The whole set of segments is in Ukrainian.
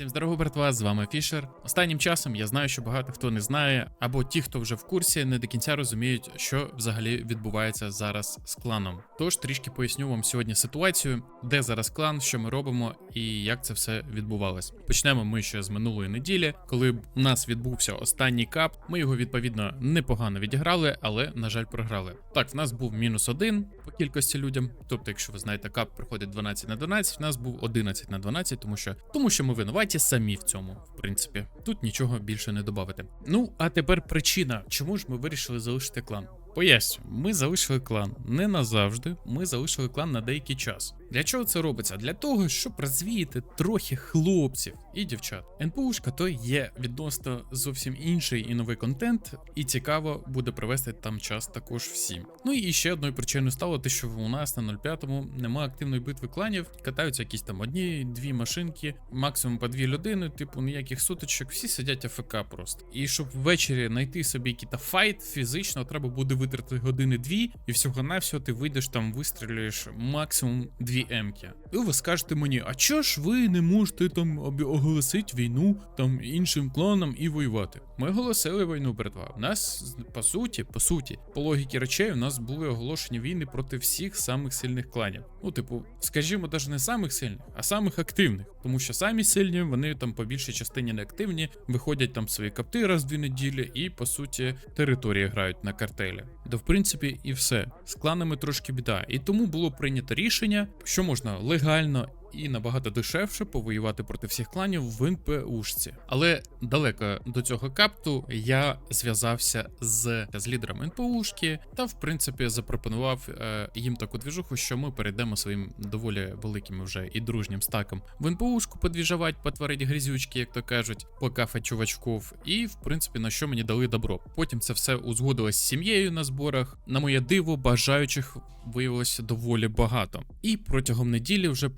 Всім здорово, братва, з вами Фішер. Останнім часом я знаю, що багато хто не знає, або ті, хто вже в курсі, не до кінця розуміють, що взагалі відбувається зараз з кланом. Тож трішки поясню вам сьогодні ситуацію, де зараз клан, що ми робимо і як це все відбувалось. Почнемо ми ще з минулої неділі, коли у нас відбувся останній кап. Ми його відповідно непогано відіграли, але на жаль, програли. Так, в нас був мінус один по кількості людям. Тобто, якщо ви знаєте, кап приходить 12 на 12, в нас був 11 на 12, тому що тому що ми винуваті самі в цьому, в принципі. Тут нічого більше не додати. Ну, а тепер причина, чому ж ми вирішили залишити клан. Поясню, ми залишили клан не назавжди, ми залишили клан на деякий час. Для чого це робиться? Для того, щоб розвіяти трохи хлопців і дівчат. НПУшка то є відносно зовсім інший і новий контент, і цікаво буде провести там час також всім. Ну і ще одною причиною стало те, що у нас на 05-му немає активної битви кланів, катаються якісь там одні-дві машинки, максимум по дві людини, типу ніяких сутичок, всі сидять АФК просто. І щоб ввечері знайти собі якийсь файт фізично, треба буде витратити години-дві, і всього навсього ти вийдеш там, вистрілюєш максимум дві емки. І ви скажете мені, а чого ж ви не можете там оголосити війну там іншим кланам і воювати? Ми оголосили війну, братва. У нас по суті, по суті, по логіки речей, у нас були оголошені війни проти всіх самих сильних кланів. Ну, типу, скажімо, навіть не самих сильних, а самих активних. Тому що самі сильні, вони там по більшій частині не активні, виходять там свої капти раз в дві неділі і по суті території грають на картелі. Да, в принципі, і все. З кланами трошки біда. І тому було прийнято рішення, що можна легально. І набагато дешевше повоювати проти всіх кланів в НПУшці. Але далеко до цього капту я зв'язався з, з лідером НПУшки та, в принципі, запропонував е, їм таку двіжуху, що ми перейдемо своїм доволі великим вже і дружнім стаком в НПУшку подвіжавати, потворити грізючки, як то кажуть, покафати чувачков. І, в принципі, на що мені дали добро. Потім це все узгодилось з сім'єю на зборах. На моє диво, бажаючих виявилося доволі багато. І протягом неділі, вже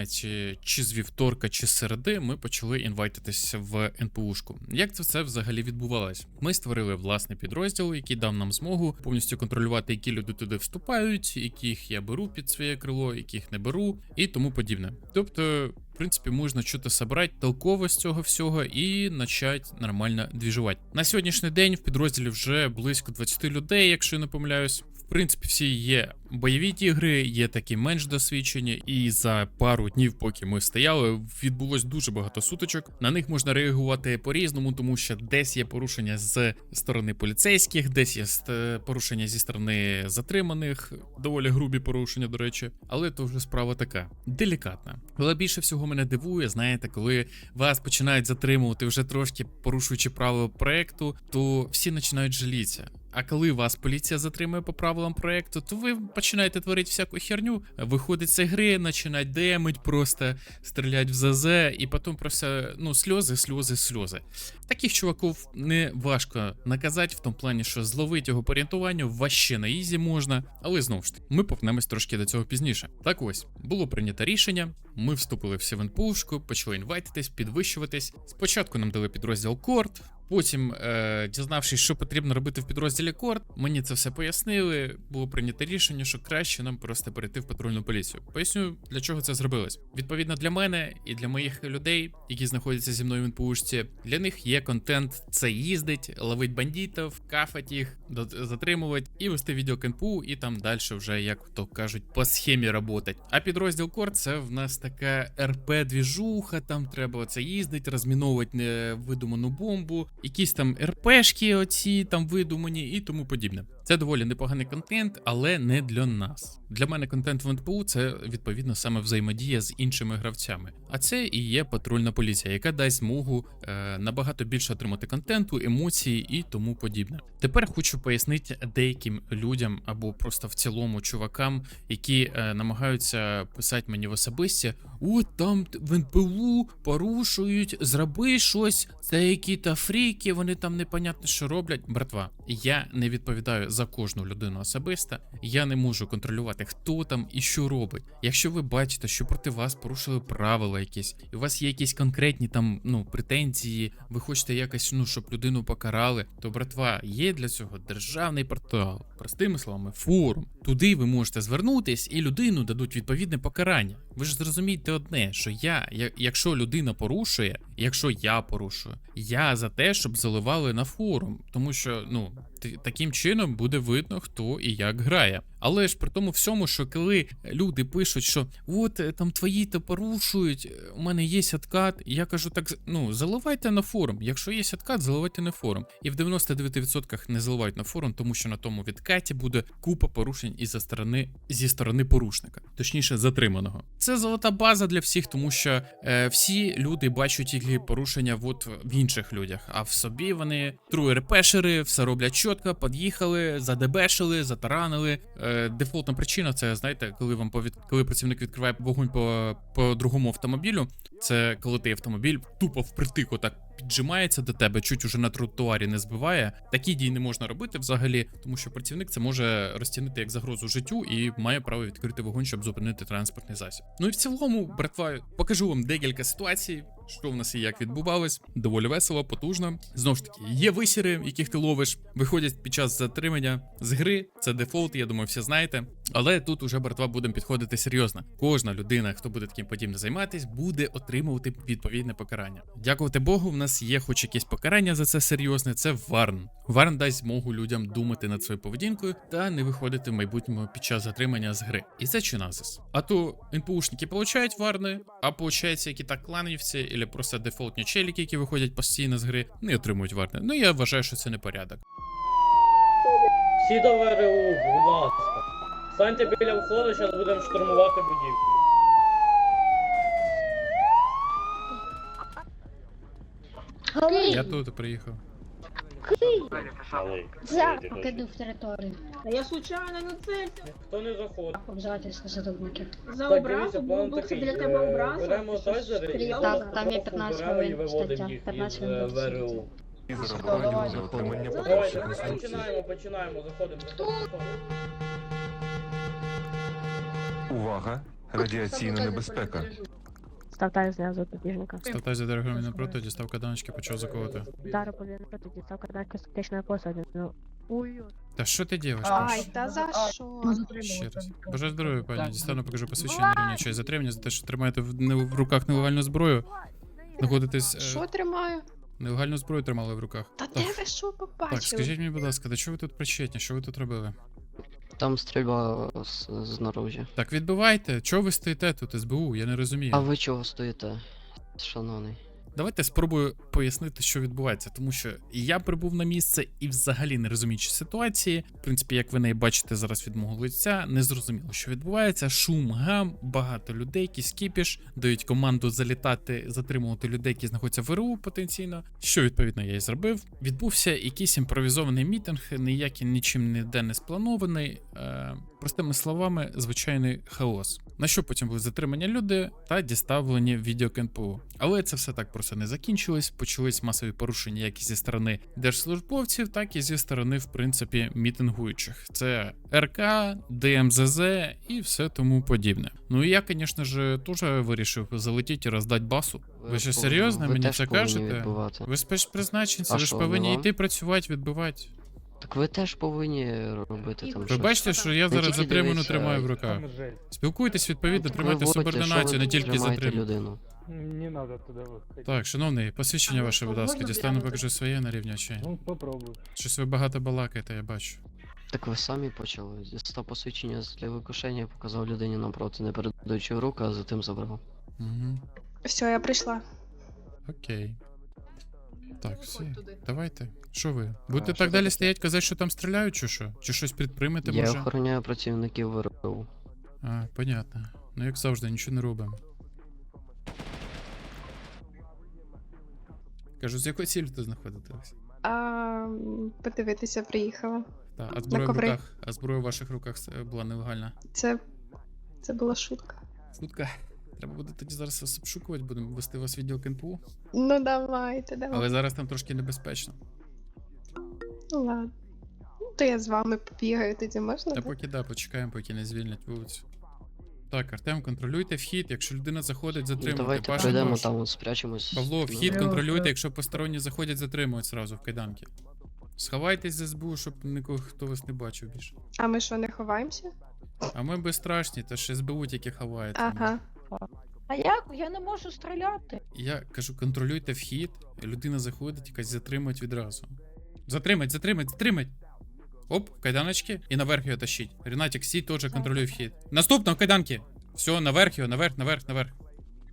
починаючи чи з вівторка, чи з середи, ми почали інвайтитися в НПУшку. Як це все взагалі відбувалось? Ми створили власний підрозділ, який дав нам змогу повністю контролювати, які люди туди вступають, яких я беру під своє крило, яких не беру, і тому подібне. Тобто. Принципі, можна щось собрати толково з цього всього і почати нормально двіжувати. На сьогоднішній день в підрозділі вже близько 20 людей, якщо я не помиляюсь. В принципі, всі є бойові ігри, є такі менш досвідчені, і за пару днів, поки ми стояли, відбулось дуже багато сутичок. На них можна реагувати по-різному, тому що десь є порушення з сторони поліцейських, десь є порушення зі сторони затриманих, доволі грубі порушення, до речі, але то вже справа така делікатна. Але більше всього мене дивує, знаєте, коли вас починають затримувати вже трошки порушуючи правила проекту, то всі починають жалітися. А коли вас поліція затримує по правилам проекту, то ви починаєте творити всяку херню, виходить з гри, починають демить, просто стрілять в ЗЗ, і потім просто ну сльози, сльози, сльози. Таких чуваків не важко наказати, в тому плані, що зловити його по орієнтуванню ваще на ізі можна, але знову ж таки, ми повернемось трошки до цього пізніше. Так ось було прийнято рішення. Ми вступили в НПУшку, почали інвайтитись, підвищуватись. Спочатку нам дали підрозділ Корт. Потім, е, дізнавшись, що потрібно робити в підрозділі Корт, мені це все пояснили. Було прийнято рішення, що краще нам просто перейти в патрульну поліцію. Поясню, для чого це зробилось. Відповідно для мене і для моїх людей, які знаходяться зі мною в НПУшці, для них є контент: це їздить, ловить бандитів, кафать їх, затримувати і вести відео к і там далі вже, як то кажуть, по схемі работать. А підрозділ Корт це в нас така РП-двіжуха, там треба оце їздити, розміновувати невидуману бомбу, якісь там РПшки, оці там видумані і тому подібне. Це доволі непоганий контент, але не для нас. Для мене контент в НПУ це відповідно саме взаємодія з іншими гравцями. А це і є патрульна поліція, яка дасть змогу е, набагато більше отримати контенту, емоцій і тому подібне. Тепер хочу пояснити деяким людям або просто в цілому чувакам, які е, намагаються писати мені в особисті: от там в НПУ порушують, зроби щось, це які-то фрі великі, вони там непонятно що роблять. Братва, я не відповідаю за кожну людину особисто. Я не можу контролювати, хто там і що робить. Якщо ви бачите, що проти вас порушили правила якісь, і у вас є якісь конкретні там ну претензії, ви хочете якось, ну щоб людину покарали, то братва, є для цього державний портал, простими словами, форум. Туди ви можете звернутись, і людину дадуть відповідне покарання. Ви ж зрозумієте одне, що я- якщо людина порушує, якщо я порушую, я за те, щоб заливали на форум, тому що ну таким чином буде видно, хто і як грає. Але ж при тому всьому, що коли люди пишуть, що от е, там твої то порушують, е, у мене є откат, я кажу, так ну заливайте на форум. Якщо є откат, заливайте на форум. І в 99% не заливають на форум, тому що на тому відкаті буде купа порушень із за сторони зі сторони порушника, точніше затриманого. Це золота база для всіх, тому що е, всі люди бачать тільки порушення от в інших людях, а в собі вони труєрпешери, все роблять чітко, під'їхали, задебешили, затаранили. Е, дефолтна причина це знаєте, коли вам повід... коли працівник відкриває вогонь по, по другому автомобілю. Це коли ти автомобіль тупо впритику отак піджимається до тебе, чуть уже на тротуарі не збиває. Такі дії не можна робити взагалі, тому що працівник це може розцінити як загрозу життю і має право відкрити вогонь, щоб зупинити транспортний засіб. Ну і в цілому, братва, покажу вам декілька ситуацій, що в нас і як відбувалось. Доволі весело, потужно. Знову ж таки, є висіри, яких ти ловиш, виходять під час затримання з гри. Це дефолт, я думаю, всі знаєте. Але тут уже братва будемо підходити серйозно. Кожна людина, хто буде таким подібним займатись, буде отримувати відповідне покарання. Дякувати Богу, в нас є хоч якесь покарання за це серйозне. Це Варн. Варн дасть змогу людям думати над своєю поведінкою та не виходити в майбутньому під час затримання з гри. І це чиназис. А то НПУшники получають варни, а получається, які так кланівці, або просто дефолтні челіки, які виходять постійно з гри, не отримують варни. Ну я вважаю, що це не порядок. Всі до ВРУ, будь ласка. Станьте біля входу, зараз будемо штурмувати будівлю. Я тут приїхав. Але За покиду в територію. Та я случайно на цель хто не заходить. Обзивательство за Так, образу, дивіться, план би це такий. для тебе е, образа. Беремо і там є потроху 15 беремо і хвилин виводимо стаття, їх 15 із, хвилин е, стаття. ВРУ. Давайте, починаємо, починаємо, заходимо, заходимо. заходимо. Увага! Радіаційна небезпека. Ставтай знизу побіжника. Ставтай за деревами напроти, дістав каданочки, почав заколоти. Дару повинен проти дістав каданки з тактичної посади. Ну, ой, Та що ти робиш? Ай, та за що? Ще раз. Бажаю здоров'я, пані. Дістану, покажу посвідчення на рівні честь затримання за те, що тримаєте в, не- в руках нелегальну зброю. Знаходитесь. е, Що тримаю? Нелегальну зброю тримали в руках. Та Так, де ви що побачили? так, скажіть мені, будь ласка, до чого ви тут причетні? Що ви тут робили? Там стрільба з, знаружі. Так відбивайте, чого ви стоїте тут, СБУ? Я не розумію. А ви чого стоїте, шановний? Давайте спробую пояснити, що відбувається, тому що я прибув на місце і взагалі не розуміючи ситуації. В принципі, як ви неї бачите зараз від мого лиця, не зрозуміло, що відбувається. Шум, гам, багато людей, якийсь кіпіш, дають команду залітати, затримувати людей, які знаходяться в РУ потенційно. Що відповідно я і зробив. Відбувся якийсь імпровізований мітинг, ніякий нічим ніде не спланований. Е, простими словами, звичайний хаос. На що потім були затримані люди та діставлені відео КНПУ. Але це все так просто не закінчилось. Почались масові порушення як і зі сторони держслужбовців, так і зі сторони, в принципі, мітингуючих. Це РК, ДМЗЗ і все тому подібне. Ну і я, звісно ж, теж вирішив залетіти і роздати басу. Ви що пов- серйозно мені це кажете? Відбувати. Ви спецпризначенці, ви ж повинні йти працювати, відбивати. Так ви теж повинні робити там Ви щось. бачите, що я зараз тільки затриману дивіться, тримаю в руках. Спілкуйтесь відповідно, тримайте що субординацію, не тільки тримаєте людину. Не надо туда выходить. Так, шановний, посвідчення ваше, будь ласка, дістану, покажу своє на рівні очей. Ну, попробуй. Щось ви багато балакаєте, я бачу. Так ви самі почали. Дістав посвідчення для викошення, показав людині напроти, не передаючи в руку, а затим забрав. Угу. Все, я прийшла. Окей. Так, все. Давайте. Що ви? Будете А, що так далі таке? стоять, казати, що там стріляють, чи що? Чи щось підпримете, Я може? охороняю працівників ВРУ. А, понятно. Ну як завжди, нічого не робимо. Кажу, з якої цілі тут знаходитесь? А, подивитися приїхала. Так, а зброя в коври. руках, а зброя в ваших руках е, була нелегальна. Це. Це була шутка. Шутка. Треба буде тоді зараз вас обшукувати, будемо вести вас відділ КНПУ, Ну давайте, давайте. але зараз там трошки небезпечно. Ну ладно. Ну, То я з вами побігаю, тоді можна? Та так? поки да, почекаємо, поки не звільнять вулицю. Так, Артем, контролюйте вхід. Якщо людина заходить, Ну, затримуйте. давайте Паша, пройдемо Паш. там, от спрячемось. Павло, Ну, вхід контролюйте, якщо посторонні заходять, затримують зразу в кайданки. Сховайтесь з СБУ, щоб нікого хто вас не бачив більше. А ми що, не ховаємося? А ми безстрашні, та ж СБУ тільки ховається. Ага. А як? Я не можу стріляти. Я кажу, контролюйте вхід, людина заходить, якась затримать відразу. Затримать, затримать, затримать. Оп, кайданочки, і наверх його тащить. Ренатик, сій теж контролюй вхід. Наступно, кайданки. Все, наверх його, наверх, наверх, наверх.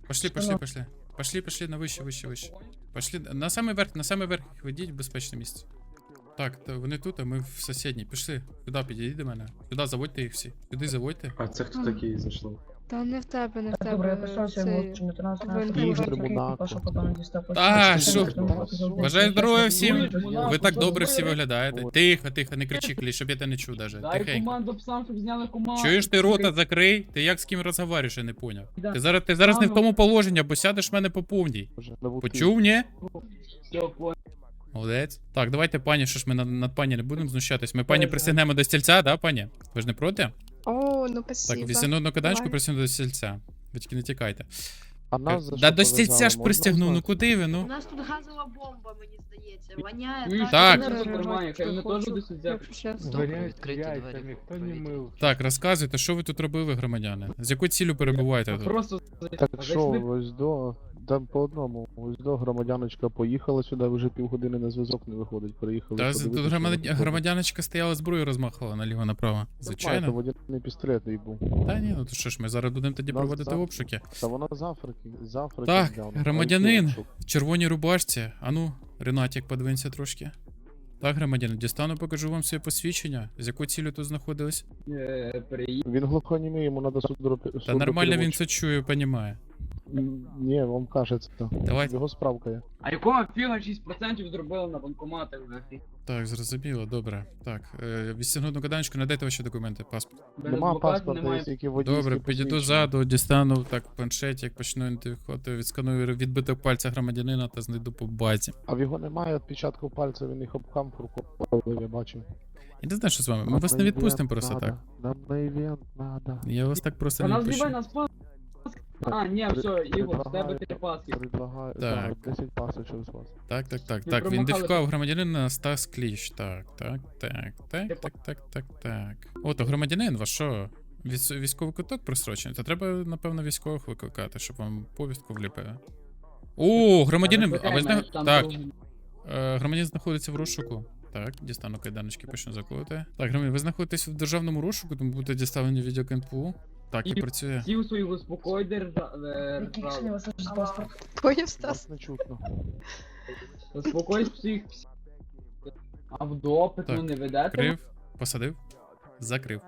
Пошли, пошли, пошли. Пошли, пошли, на вище, вище, вище. Пошли, на самий верх, на самий верх їх ведіть в безпечне місце. Так, то вони тут, а ми в сусідній. Пішли. Сюди підійдіть до мене. Сюди заводьте їх всі. Сюди заводьте. А це хто такий зайшло? Та не в тебе, не в тебе. Добре, я писався цей- чи не на не Та, що? Бажаю здоров'я всім. Ви так добре всі виглядаєте. Тихо, тихо, не кричи, клі, щоб я тебе не чув даже. Дай Тихенько. команду псам, щоб зняли команду. Чуєш ти рота закрий? Ти як з ким розговорюєш, я не поняв. Да. Ти зараз, ти зараз не в тому положенні, бо сядеш в мене по повній. Почув, ні? Все, понял. Молодець. Так, давайте, пані, що ж ми над, над пані не будемо знущатись. Ми пані присягнемо до стільця, да, пані? Ви ж не проти? О, ну Так, спасибо. вісяну одну каданчку Давай. присягну до стільця. Ви тільки не тікайте. А нас за Да що до стільця пов'язали, ж можна пристягнув, ну куди ви, У ну? нас тут газова бомба, мені здається. Воняє Чуєш, Так. тут нормально, хай вони теж до суддя. Якщо чесно. Добре, відкрийте двері. яйцями, не повітря. мив. Так, розказуйте, що ви тут робили, громадяни? З якою ціллю перебуваєте тут? Просто Так А що, ось до. Там по одному. Ось до громадяночка поїхала сюди, вже півгодини на зв'язок не виходить. Приїхали. Та тут що громадя- громадяночка стояла зброю розмахувала наліво направо. Нормально, Звичайно. водяний пістолетний був. Та ні, ну то що ж, ми зараз будемо тоді Нас проводити завтра- обшуки. Та вона з Африки. З Африки. Так, недавно. громадянин. В червоній рубашці. Ану, Ренатік, подвинься трошки. Так, громадянин, дістану, покажу вам своє посвідчення. З якою цілею тут знаходились? е. Він глухонімий, йому треба судро. Та нормально він це чує, понімає. Ні, вам кажеться. Давайте. Його справка є. А якого фіга 6% зробили на банкоматах взагалі? Так, зрозуміло, добре. Так, е, відстягнуту каданчку, надайте ваші документи, паспорт. Без Нема адвоката паспорта, немає. є тільки водійське Добре, підійду посвідчення. ззаду, дістану так планшетик, почну ідентифікувати, відсканую відбиток пальця громадянина та знайду по базі. А в його немає відпечатку пальця, він їх об камфорку, я бачив. Я не знаю, що з вами. Ми вас не відпустимо просто так. Нам на івент надо. Я вас так просто не нас відпущу. нас пас. А, ні, все, Ігор, з тебе три паски. Предлагаю, Так. так. 10 пасочок з вас. Так, так, так, Ми так. промахали. Ідентифікував громадянина Стас Кліщ. Так, так, так, так, Типа. так, так, так, так. О, то громадянин, ваш що? Віс- Військовий куток прострочений? То треба, напевно, військових викликати, щоб вам повістку вліпили. О, громадянин, а ви зна... Так, е, громадянин знаходиться в розшуку. Так, дістану кайданочки, почну закувати. Так, громадянин, ви знаходитесь в державному розшуку, тому будете доставлені в відділ КНПУ. Так, і І- працює. Сів свою спокій держа... е, Який держави. член ваш паспорт? Поїв Стас? Вас не чутно. Всіх. А в допит, ну не ведете? Крив, посадив, закрив.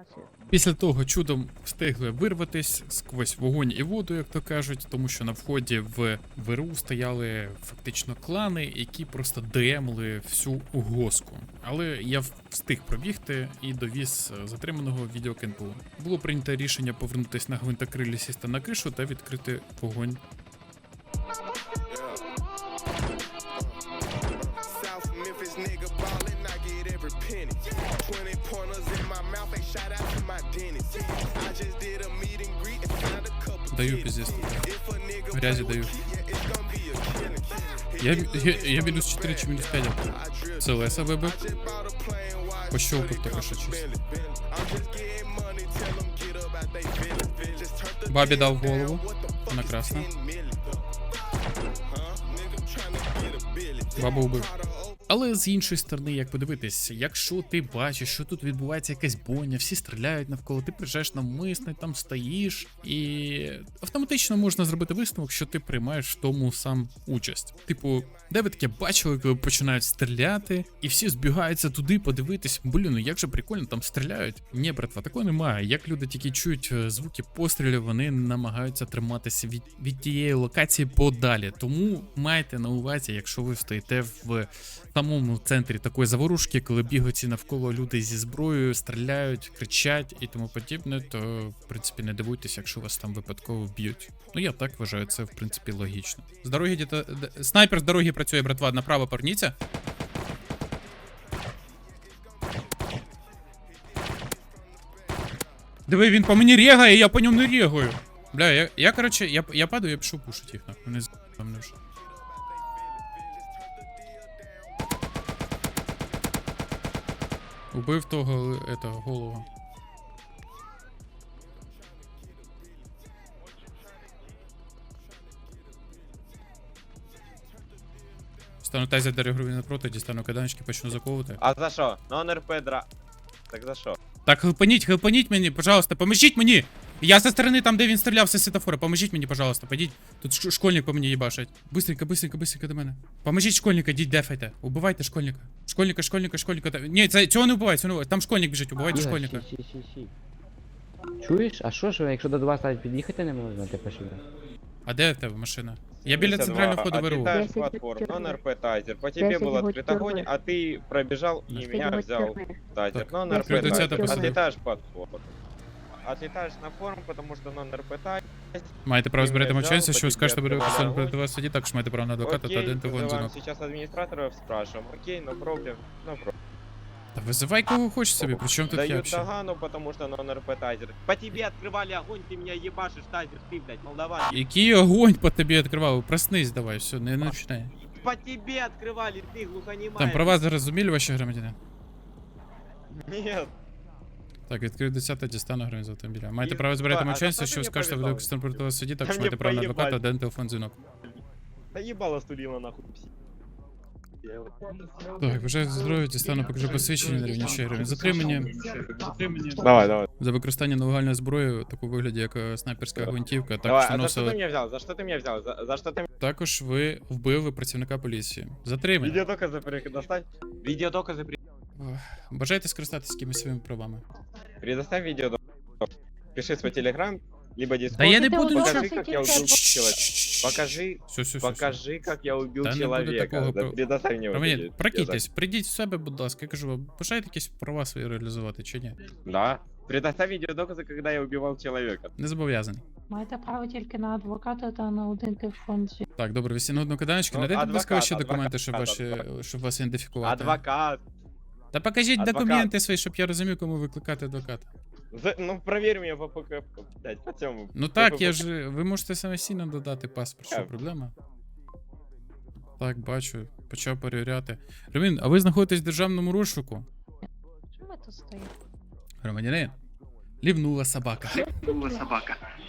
Після того чудом встигли вирватись сквозь вогонь і воду, як то кажуть, тому що на вході в ВРУ стояли фактично клани, які просто демли всю госку. Але я встиг пробігти і довіз е, затриманого в відділ Було прийнято рішення повернутися на гвинтокрилі сісти на кришу та відкрити вогонь gonna be a killing. Я, я, я мінус 4 чи мінус 5. Це Леса вибив. Just bought a plane, watch Пощелкав Shorty тільки come що from чисто. Bentley, Bentley. I'm just getting money, tell 'em get up out they Bentley, Bentley. Just turn the Бабі bend дав down, голову. what the fuck Вона Але з іншої сторони, як подивитись, якщо ти бачиш, що тут відбувається якась бойня, всі стріляють навколо, ти приїжджаєш навмисно, там стоїш, і автоматично можна зробити висновок, що ти приймаєш в тому сам участь. Типу, де ви таке бачили, коли починають стріляти, і всі збігаються туди подивитись, блін, ну як же прикольно там стріляють. Ні, братва, такого немає. Як люди тільки чують е, звуки пострілів, вони намагаються триматися від, від тієї локації подалі. Тому майте на увазі, якщо ви стоїте в самому центрі такої заворушки, коли бігають навколо люди зі зброєю, стріляють, кричать і тому подібне, то в принципі не дивуйтесь, якщо вас там випадково вб'ють. Ну я так вважаю, це в принципі логічно. З дороги діта... снайпер з дороги працює, братва, направо поверніться. Диви, він по мені регає, я по ньому не регаю. Бля, я, я короче, я, я падаю, я пішов пушить їх, нахуй. Вони з мене вже. Убив того, этого, голову. Стану тайзер до грубі напроти, дістану каданочки, почну заковувати. А за що? Нон РП дра. Так за що? Так, хелпаніть, хелпаніть мені, пожалуйста, поможіть мені! Я со сторони там, де він стріляв зі світофора, поможіть мені, пожалуйста, пойдіть. Тут ш- школьник по мені їбашить. Быстренько, быстренько, быстренько до мене. Поможіть школьника, йдіть дефайте. Убивайте школьника. Школьника, школьника, школьника. Та- Ні, це, цього не вбивайте, цього не вбивайте. Там школьник біжить, убивайте школьника. Сі, сі, сі. Чуєш? А що ж, якщо до вас навіть під'їхати не можна, ти пошли? А де в тебе машина? Я біля центрального входу беру. Отлетаешь Десять платформ, тюрьмы. но РП тайзер. По тебе Десять был год открыт огонь, тюрьмы. а ты пробежал и Десять меня год взял тюрьмы. тайзер. Так, Но РП открытый тайзер. центр посадил. Отлетаешь платформу. Отлетаешь на форум, потому что нон РП тайзер. Маєте право Ти збирати мене мовчанця, взяв, що ви по скажете, тобі буде відкривали використано проти огонь. вас в суді, також маєте право на адвоката та Окей, один телефон вызываем дзвінок. сейчас администраторов, спрашиваем. Окей, no проблем, no проблем. Та визивай кого хочеш собі, при чому тут я Дают взагалі? догану, потому что нон РП тайзер. По тебе открывали огонь, ты меня ебашишь, тайзер, ты, блядь, молдаван. Який огонь по тобі відкривав? Проснись давай, все, не починай. По тебе открывали, ты глухонемая. Там права зрозуміли ваші громадяни? Нет. Так, відкрив 10 дістану гривень з автомобіля. Маєте І- право збирати а, а мовчанця, за що що ви мені скажете, буде повідомили? використано проти вас в суді, також Та маєте мені право на адвоката, поїбать. один телефон дзвінок. Да ебало стулила нахуй. Я его- Так, бажаю здоров'я, дістану покажу посвідчення на рівні ще гривень. Затримання. Затримання. Давай, давай. За використання нелегальної зброї, таку вигляді, як е, снайперська гвинтівка, Давай, також а за что ты наносили. меня взял? За что ты меня взял? За, за что ты Також ви вбили працівника поліції. Затримання. Видеодоказы предоставь. Видеодоказы при... Бажаєте скористатися якимись своїми правами? Предоставь видеодоказ. Пиши свой телеграм, либо дискорд. Та я не буду Покажи, нічого. как я убил человека. Покажи, Все, все, все. покажи, как я убил Да не буде человека. такого Да про- Предоставь мне вот Романін, эти прокиньтесь, прийдіть в себе, будь ласка, я кажу вам, бажаєте якісь права свої реалізувати чи ні? видео. Да. Предоставь видеодоказы, когда я убивал человека. Не зобов'язаний. Маєте право тільки на адвоката та на один телефон. Так, добре, ви на одну киданочку. Ну, Надайте, будь ласка, адвокат, ваші документи, щоб адвокат, ваші, адвокат. щоб вас ідентифікувати. Адвокат. Та покажіть Адвокат. документи свої, щоб я розумів, кому викликати адвоката. За- Ну, проверь меня по ПК, блядь, по тему. Ну так, я ж. Ви можете самостійно додати паспорт, що Так. проблема? Так, бачу, почав перевіряти. Ромін, а ви знаходитесь в державному розшуку? Чому ми тут стоїмо? Громадянин. Лівнула собака.